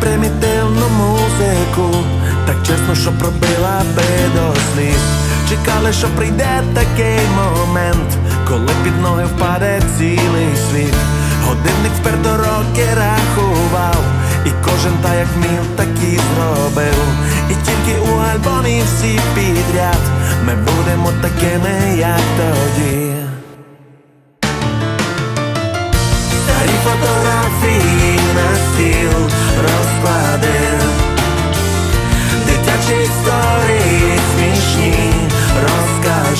примітивну музику. Так чесно, що пробила би до сліз. Чекали, що прийде такий момент Коли під ноги впаде цілий світ. Годинник вперто роки рахував І кожен та як вмів, так і зробив. І тільки у альбомі всі підряд Ми будемо такими, як тоді. Старі фотографії